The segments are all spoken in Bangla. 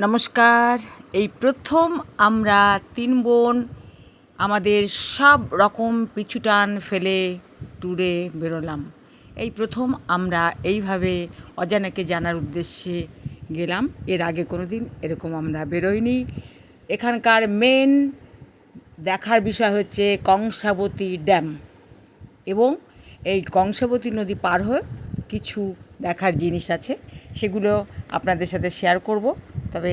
নমস্কার। এই প্রথম আমরা তিন বোন আমাদের সব রকম পিছুটান ফেলে ট্যুরে বেরোলাম। এই প্রথম আমরা এইভাবে অজানাকে জানার উদ্দেশ্যে গেলাম। এর আগে কোনো দিন এরকম আমরা বেরোইনি। এখানকার মেন দেখার বিষয় হচ্ছে কংসাবতী ড্যাম এবং এই কংসাবতী নদী পার হয়ে কিছু দেখার জিনিস আছে, সেগুলো আপনাদের সাথে শেয়ার করব। তবে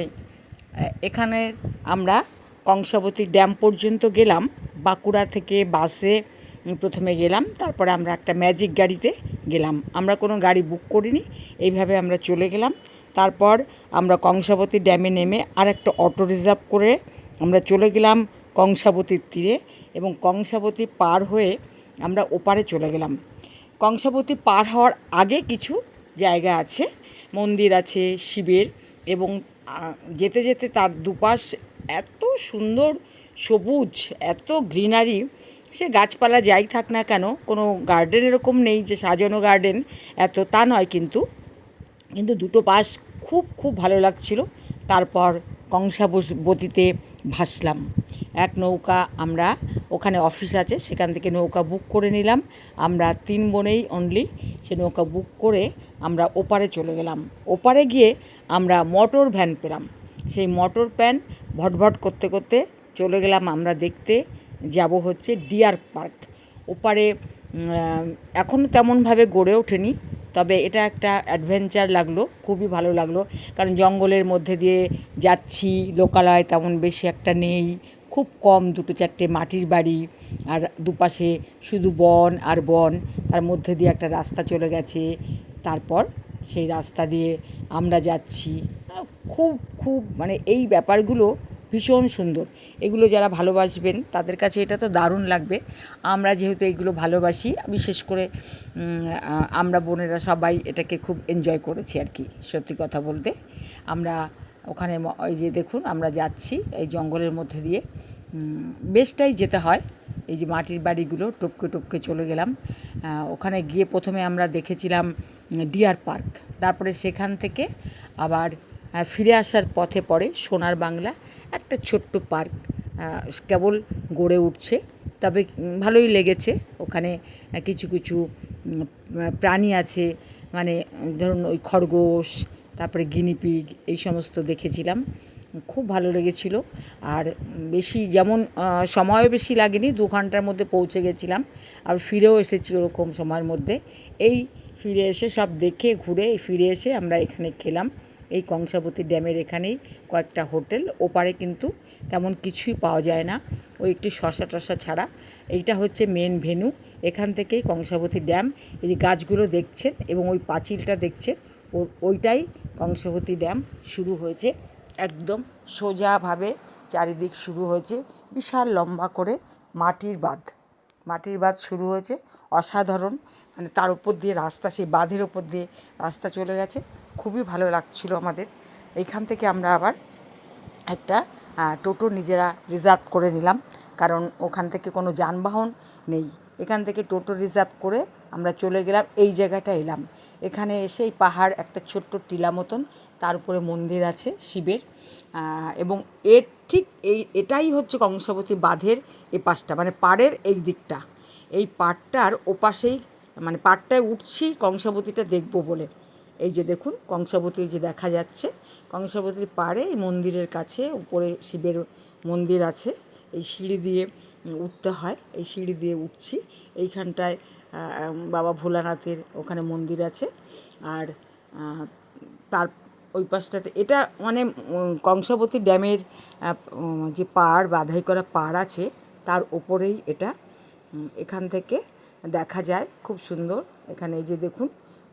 এখানে আমরা কংসাবতী ড্যাম পর্যন্ত গেলাম। বাঁকুড়া থেকে বাসে প্রথমে গেলাম, তারপরে আমরা একটা ম্যাজিক গাড়িতে গেলাম। আমরা কোনো গাড়ি বুক করিনি, এইভাবে আমরা চলে গেলাম। তারপর আমরা কংসাবতী ড্যামে নেমে আর একটা অটো রিজার্ভ করে আমরা চলে গেলাম কংসাবতীর তীরে এবং কংসাবতী পার হয়ে আমরা ওপারে চলে গেলাম। কংসাবতী পার হওয়ার আগে কিছু জায়গা আছে, মন্দির আছে, শিবের এবং যেতে যেতে তার দুপাশ এত সুন্দর সবুজ, এত গ্রিনারি, সে গাছপালা যাই থাক না কেন, কোনো গার্ডেন এরকম নেই যে সাজানো গার্ডেন এত তা নয় কিন্তু। কিন্তু দুটো পাশ খুব খুব ভালো লাগছিল। তারপর কংসাবতীতে ভাসলাম। এক নৌকা আমরা ওখানে অফিস আছে, সেখান থেকে নৌকা বুক করে নিলাম। আমরা তিন বোনেই অনলি সে নৌকা বুক করে আমরা ওপারে চলে গেলাম। ওপারে গিয়ে আমরা মোটর ভ্যান পেলাম। সেই মোটর ভ্যান ভটভট করতে করতে চলে গেলাম আমরা দেখতে। যাব হচ্ছে ডিয়ার পার্ক। ওপারে এখনও তেমনভাবে গড়ে ওঠেনি, তবে এটা একটা অ্যাডভেঞ্চার লাগল, খুবই ভালো লাগল। কারণ জঙ্গলের মধ্যে দিয়ে যাচ্ছি, লোকালয় তেমন বেশি একটা নেই। খুব কম দুটো চারটে মাটির বাড়ি, আর দুপাশে শুধু বন আর বন। তার মধ্যে দিয়ে একটা রাস্তা চলে গেছে। তারপর সেই রাস্তা দিয়ে আমরা যাচ্ছি। খুব খুব মানে এই ব্যাপারগুলো ভীষণ সুন্দর। এগুলো যারা ভালোবাসবেন তাদের কাছে এটা তো দারুণ লাগবে। আমরা যেহেতু এইগুলো ভালোবাসি, বিশেষ করে আমরা বোনেরা সবাই এটাকে খুব এনজয় করেছি আর কি, সত্যি কথা বলতে। আমরা ওখানে ওই যে দেখুন, আমরা যাচ্ছি এই জঙ্গলের মধ্যে দিয়ে। বেশটাই যেতে হয়। এই যে মাটির বাড়িগুলো, টপকে টপকে চলে গেলাম। ওখানে গিয়ে প্রথমে আমরা দেখেছিলাম ডিয়ার পার্ক। তারপরে সেখান থেকে আবার ফিরে আসার পথে পড়ে সোনার বাংলা, একটা ছোট্ট পার্ক কেবল গড়ে উঠছে। তবে ভালোই লেগেছে। ওখানে কিছু কিছু প্রাণী আছে মানে ধরুন ওই খরগোশ, তারপরে গিনিপিগ, এই সমস্ত দেখেছিলাম। খুব ভালো লেগেছিল। আর বেশি যেমন আহ, সময়ও বেশি লাগেনি দু ঘণ্টার মধ্যে পৌঁছে গেছিলাম আর ফিরেও এসেছি ওরকম সময়ের মধ্যে। এই ফিরে এসে সব দেখে ঘুরে ফিরে এসে আমরা এখানে খেলাম। এই কংসাবতী ড্যামের এখানেই কয়েকটা হোটেল ওপারে কিন্তু তেমন কিছুই পাওয়া যায় না। ওই একটু শশা টশা ছাড়া। এইটা হচ্ছে মেন ভেনু এখান থেকেই কংসাবতী ড্যাম এই যে গাছগুলো দেখছেন এবং ওই পাঁচিলটা দেখছেন ওইটাই কংসাবতী ড্যাম শুরু হয়েছে। একদম সোজাভাবে চারিদিক শুরু হয়েছে। বিশাল লম্বা করে মাটির বাঁধ। মাটির বাঁধ শুরু হয়েছে। অসাধারণ। মানে তার উপর দিয়ে রাস্তা, সেই বাঁধের ওপর দিয়ে রাস্তা চলে গেছে। খুবই ভালো লাগছিল আমাদের। এইখান থেকে আমরা আবার একটা টোটো নিজেরা রিজার্ভ করে নিলাম। কারণ ওখান থেকে কোনো যানবাহন নেই। এখান থেকে টোটো রিজার্ভ করে আমরা চলে গেলাম। এই জায়গাটা এলাম। এখানে এসে এই পাহাড় একটা ছোট্ট টিলা মতন, তার উপরে মন্দির আছে শিবের এবং এর ঠিক এই, এটাই হচ্ছে কংসাবতী বাঁধের এই পাশটা মানে পাড়ের এই দিকটা। এই পাড়টার ওপাশেই মানে পাড়টায় উঠছি কংসাবতীটা দেখব বলে। এই যে দেখুন, কংসাবতী যে দেখা যাচ্ছে, কংসাবতীর পাড়ে এই মন্দিরের কাছে উপরে শিবের মন্দির আছে। এই সিঁড়ি দিয়ে উঠতে হয়, এই সিঁড়ি দিয়ে উঠছি। এইখানটায় বাবা ভোলানাথের ওখানে মন্দির আছে। আর তার ওই পাশটাতে, এটা মানে কংসাবতী ড্যামের যে পাড়, বাধাই করা পাড় আছে, তার ওপরেই এটা এখান থেকে দেখা যায়। খুব সুন্দর। এখানে এই যে দেখুন,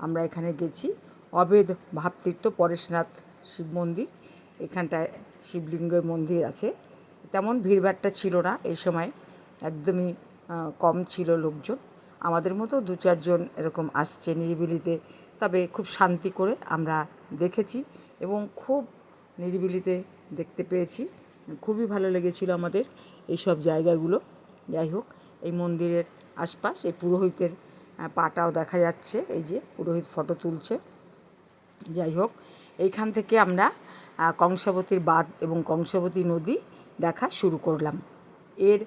আমরা এখানে গেছি। অবেদ ভাবতীর্থ পরেশনাথ শিব মন্দির। এখানটায় শিবলিঙ্গের মন্দির আছে। তেমন ভিড়ভাট্টা ছিল না। এই সময় একদমই কম ছিল লোকজন। আমাদের মতো দু চারজন এরকম আসছে নিরিবিলিতে। তবে খুব শান্তি করে আমরা দেখেছি এবং খুব নিরিবিলিতে দেখতে পেয়েছি। খুবই ভালো লেগেছিল আমাদের এই সব জায়গাগুলো। যাই হোক, এই মন্দিরের আশপাশ, এই পুরোহিতের পাটাও দেখা যাচ্ছে। এই যে পুরোহিত ফটো তুলছে। যাই হোক, এইখান থেকে আমরা কংসাবতীর বাঁধ এবং কংসাবতী নদী দেখা শুরু করলাম। এর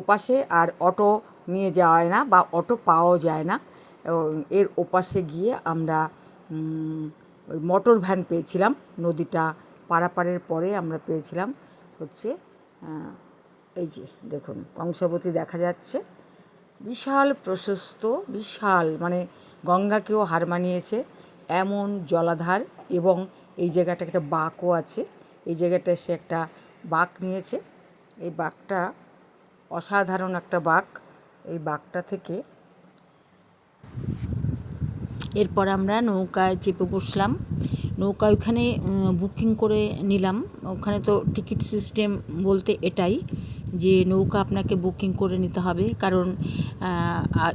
ওপাশে আর অটো নিয়ে যাওয়া হয় না বা অটো পাওয়াও যায় না। এর ওপাশে গিয়ে আমরা ওই মোটর ভ্যান পেয়েছিলাম। নদীটা পারাপারের পরে আমরা পেয়েছিলাম হচ্ছে এই যে দেখুন, কংসাবতী দেখা যাচ্ছে। বিশাল প্রশস্ত, বিশাল মানে গঙ্গাকেও হার মানিয়েছে। এমন জলাধার এবং এই জায়গাটা একটা বাঁকও আছে। এই জায়গাটায় সে একটা বাঁক নিয়েছে। এই বাঁকটা অসাধারণ একটা বাঁক। এই বাঘটা থেকে। এরপর আমরা নৌকায় চেপে বসলাম। নৌকা ওখানে বুকিং করে নিলাম। ওখানে তো টিকিট সিস্টেম বলতে এটাই। যে নৌকা আপনাকে বুকিং করে নিতে হবে। কারণ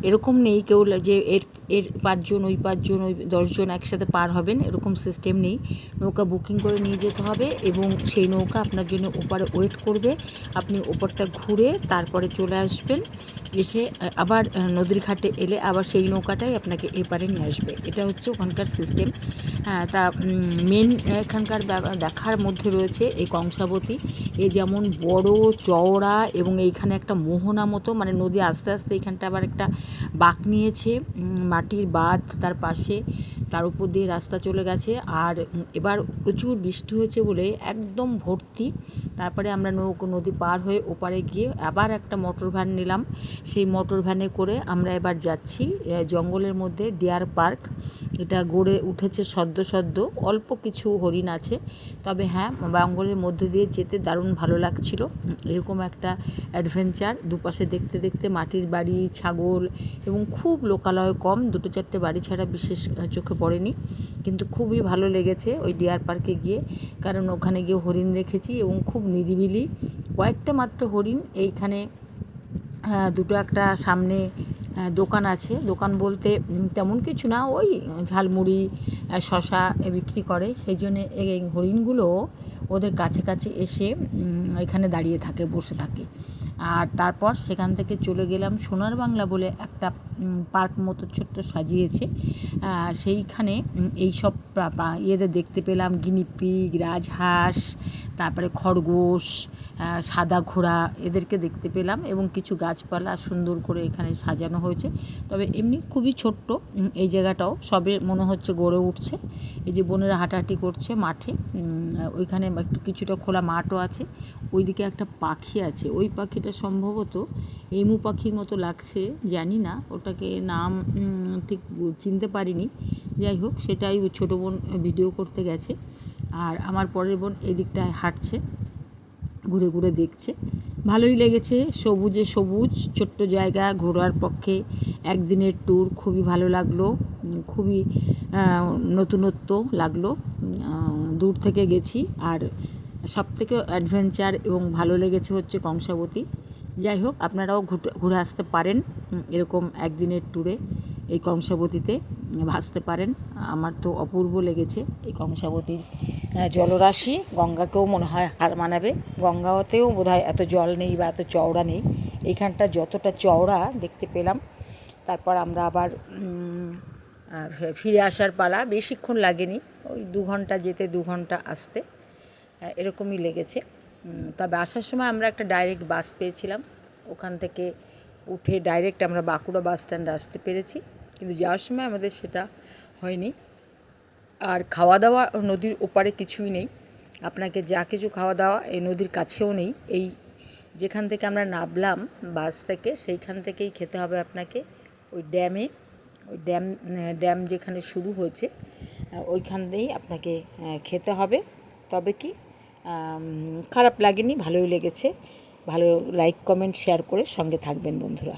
এরকম নেই কেউ যে এর এর পাঁচজন, ওই পাঁচজন, ওই দশজন একসাথে পার হবেন, এরকম সিস্টেম নেই। নৌকা বুকিং করে নিয়ে যেতে হবে এবং সেই নৌকা আপনার জন্য ওপারে ওয়েট করবে। আপনি ওপারটা ঘুরে তারপরে চলে আসবেন। এসে আবার নদীর ঘাটে এলে আবার সেই নৌকাটাই আপনাকে এপারে নিয়ে আসবে। এটা হচ্ছে ওখানকার সিস্টেম হ্যাঁ তা মেন এখানকার দেখার মধ্যে রয়েছে এই কংসাবতী। এ যেমন বড় চওড়া এবং এইখানে একটা মোহনা মতো মানে নদী আস্তে আস্তে এখানটা আবার একটা বাঁক নিয়েছে মাটির বাঁধ তার পাশে। তার উপর দিয়ে রাস্তা চলে গেছে। আর এবার প্রচুর বৃষ্টি হয়েছে বলে একদম ভর্তি। তারপরে আমরা নৌকো নদী পার হয়ে ওপারে গিয়ে আবার একটা মোটর ভ্যান নিলাম। সেই মোটর ভ্যানে করে আমরা এবার যাচ্ছি জঙ্গলের মধ্যে ডিয়ার পার্ক। এটা গড়ে উঠেছে সদ্য সদ্য। অল্প কিছু হরিণ আছে। তবে হ্যাঁ জঙ্গলের মধ্যে দিয়ে যেতে দারুণ ভালো লাগছিল। এরকম একটা অ্যাডভেঞ্চার দুপাশে দেখতে দেখতে মাটির বাড়ি, ছাগল এবং খুব লোকালয় কম। দুটো চারটে বাড়ি ছাড়া বিশেষ চোখে পড়েনি। কিন্তু খুবই ভালো লেগেছে ওই ডিয়ার পার্কে গিয়ে। কারণ ওখানে গিয়ে হরিণ দেখেছি এবং খুব নিরিবিলি। কয়েকটা মাত্র হরিণ, এইখানে দুটো একটা সামনে দোকান আছে। দোকান বলতে তেমন কিছু না, ওই ঝালমুড়ি শশা বিক্রি করে। সেই জন্য এই হরিণগুলো ওদের কাছে কাছে এসে এখানে দাঁড়িয়ে থাকে, বসে থাকে। আর তারপর সেখান থেকে চলে গেলাম সোনার বাংলা বলে একটা পার্ক মতো ছোট্ট সাজিয়েছে। সেইখানে এই সব ইয়েদের দেখতে পেলাম। গিনিপিগ রাজহাঁস, তারপরে খরগোশ সাদা ঘোড়া এদেরকে দেখতে পেলাম এবং কিছু গাছপালা সুন্দর করে এখানে সাজানো হয়েছে। তবে এমনি খুবই ছোট্ট এই জায়গাটাও। সবে মনে হচ্ছে গড়ে উঠছে। এই যে বোনেরা হাঁটাহাঁটি করছে মাঠে ওইখানে একটু কিছুটা খোলা মাঠও আছে। ওইদিকে একটা পাখি আছে। ওই পাখিটা সম্ভবত এমু পাখির মতো লাগছে, জানি না, ওটাকে নাম ঠিক চিনতে পারিনি। যাই হোক, সেটাই ছোটো বোন ভিডিও করতে গেছে, আর আমার পরের বোন এদিকটায় হাঁটছে, ঘুরে ঘুরে দেখছে। ভালোই লেগেছে, সবুজে সবুজ, ছোট্ট জায়গা, ঘোরার পক্ষে একদিনের ট্যুর খুবই ভালো লাগল, খুবই নতুনত্ব লাগল। দূর থেকে গেছি, আর সব থেকে অ্যাডভেঞ্চার এবং ভালো লেগেছে হচ্ছে কংসাবতী। যাই হোক, আপনারাও ঘুরে আসতে পারেন। এরকম একদিনের ট্যুরে এই কংসাবতীতে ভাসতে পারেন। আমার তো অপূর্ব লেগেছে এই কংসাবতীর জলরাশি। গঙ্গাকেও মনে হয় হার মানাবে। গঙ্গাতেও বোধ এত জল নেই বা এত চওড়া নেই। এইখানটা যতটা চওড়া দেখতে পেলাম। তারপর আমরা আবার ফিরে আসার পালা। বেশিক্ষণ লাগেনি। ওই দু ঘণ্টা যেতে, দু ঘণ্টা আসতে এরকমই লেগেছে। তবে আসার সময় আমরা একটা ডাইরেক্ট বাস পেয়েছিলাম। ওখান থেকে উঠে ডাইরেক্ট আমরা বাঁকুড়া বাস স্ট্যান্ডে আসতে পেরেছি। কিন্তু যাওয়ার সময় আমাদের সেটা হয়নি। আর খাওয়া দাওয়া নদীর ওপারে কিছুই নেই। আপনাকে যা কিছু খাওয়া দাওয়া এই নদীর কাছেও নেই। এই যেখান থেকে আমরা নামলাম বাস থেকে, সেইখান থেকেই খেতে হবে আপনাকে। ওই ড্যামে, ওই ড্যাম ড্যাম যেখানে শুরু হয়েছে ওইখান দিয়েই আপনাকে খেতে হবে। তবে কি খারাপ লাগেনি ভালোই লেগেছে। ভালো লাইক কমেন্ট শেয়ার করে সঙ্গে থাকবেন বন্ধুরা।